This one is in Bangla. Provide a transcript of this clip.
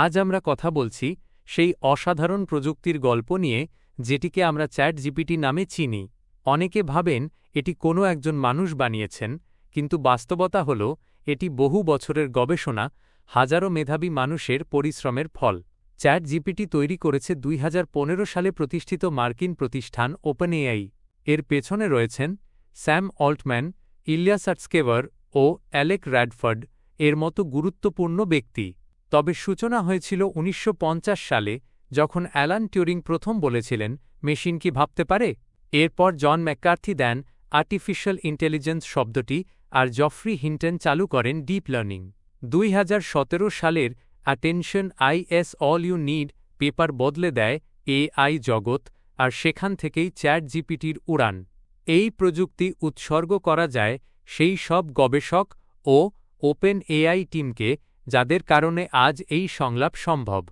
আজ আমরা কথা বলছি সেই অসাধারণ প্রযুক্তির গল্প নিয়ে, যেটিকে আমরা চ্যাট জিপিটি নামে চিনি। অনেকে ভাবেন এটি কোনো একজন মানুষ বানিয়েছেন, কিন্তু বাস্তবতা হল, এটি বহু বছরের গবেষণা, হাজারো মেধাবী মানুষের পরিশ্রমের ফল। চ্যাট জিপিটি তৈরি করেছে দুই হাজার পনেরো সালে প্রতিষ্ঠিত মার্কিন প্রতিষ্ঠান ওপেন এআই এর পেছনে রয়েছেন স্যাম অল্টম্যান ইলিয়া সাটস্কেভার ও অ্যালেক র্যাডফর্ড, এর মতো গুরুত্বপূর্ণ ব্যক্তি। তবে সূচনা হয়েছিল উনিশশো পঞ্চাশ সালে, যখন অ্যালান টিউরিং প্রথম বলেছিলেন, মেশিন কি ভাবতে পারে? এরপর জন ম্যাককার্থি দেন আর্টিফিশিয়াল ইন্টেলিজেন্স শব্দটি আর জফ্রি হিন্টন চালু করেন ডিপ লার্নিং। দুই হাজার সতেরো সালের attention is all you need paper বদলে দেয় এআই জগৎ আর সেখান থেকেই চ্যাট জিপিটির উড়ান। এই প্রযুক্তি উৎসর্গ করা যায় সেই সব গবেষক ও ওপেন এআই টিমকে যাদের কারণে আজ এই সংলাপ সম্ভব।